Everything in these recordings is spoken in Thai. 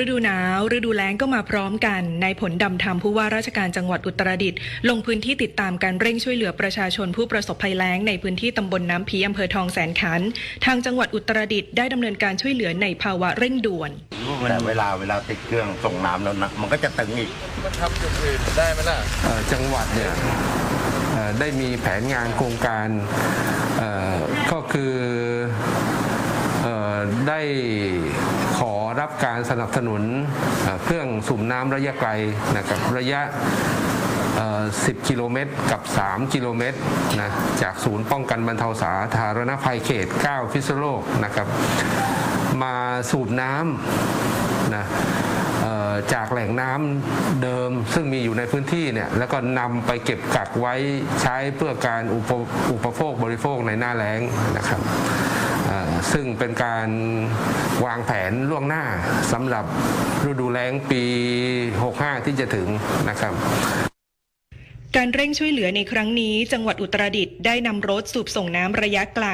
ฤดูหนาว ฤดูแล้งก็มาพร้อมกันนายผลดำธรรมผู้ว่าราชการจังหวัดอุตรดิตถ์ลงพื้นที่ติดตามการเร่งช่วยเหลือประชาชนผู้ประสบภัยแล้งในพื้นที่ตำบลน้ำพีอำเภอทองแสนขันธ์ทางจังหวัดอุตรดิตถ์ได้ดำเนินการช่วยเหลือในภาวะเร่งด่วนแต่เวลาเวลาติดเครื่องส่งน้ำแล้วนะมันก็จะตึงอีกมันทำอย่างอื่นได้ไหมล่ะเอ่อจังหวัดเนี่ยเอ่อได้มีแผนงานโครงการเอ่อก็คือเอ่อได้ขอ รับการสนับสนุนเครื่องสูบน้ำระยะไกลนะครับระยะ 10 กิโลเมตรกับ 3 กิโลเมตรนะจากศูนย์ป้องกันบรรเทาสาธารณภัยเขต 9 พิษณุโลกนะครับ มาสูบน้ำนะจากแหล่งน้ำเดิมซึ่งมีอยู่ในพื้นที่เนี่ยแล้วก็นำไปเก็บกักไว้ใช้เพื่อการอุปอปโภคบริโภคในหน้าแล้งนะครับ ซึ่งเป็นการวางแผนล่วงหน้าสำหรับฤดูแล้งปี 65 ที่จะถึงนะครับ การเร่งช่วยเหลือในครั้งนี้จังหวัดอุตรดิตถ์ได้นำรถสูบส่งน้ำระยะไกล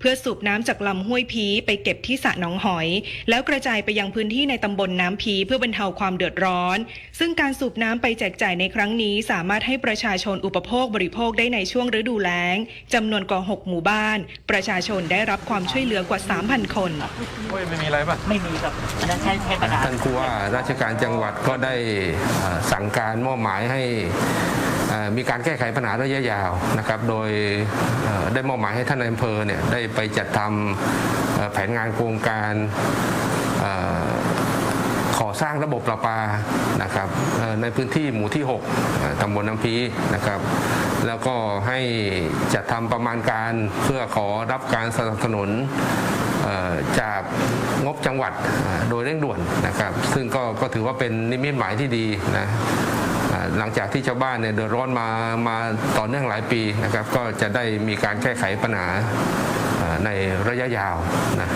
เพื่อสูบน้ำจากลำห้วยพีไปเก็บที่สระหนองหอย แล้วกระจายไปยังพื้นที่ในตำบลน้ำพีเพื่อบรรเทาความเดือดร้อน ซึ่งการสูบน้ำไปแจกจ่ายในครั้งนี้สามารถให้ประชาชนอุปโภคบริโภคได้ในช่วงฤดูแล้งจำนวนกว่า6หมู่บ้าน ประชาชนได้รับความช่วยเหลือกว่า 3,000 คนโอ้ยไม่มีอะไรป่ะไม่มีครับอันนั้นใช้ใช้กระดาษท่านผู้ว่าราชการจังหวัดก็ได้เอ่อสั่งการมอบหมายให้เอ่อ มีการแก้ไขปัญหาระยะยาวนะครับ โดยได้มอบหมายให้ท่านนายอำเภอเนี่ยได้ไปจัดทำแผนงานโครงการเอ่อสร้างระบบประปานะครับในพื้นที่หมู่ที่6เอ่อตำบลน้ำพีนะครับ แล้วก็ให้จัดทำประมาณการเพื่อขอรับการสนับสนุนจากงบจังหวัดโดยเร่งด่วนนะครับ ซึ่งก็ก็ถือว่าเป็นนิมิตหมายที่ดีนะ หลังจากที่ชาวบ้านเนี่ยเดือดร้อนมามาต่อเนื่องหลายปีนะครับ ก็จะได้มีการแก้ไขปัญหาในระยะยาวนะ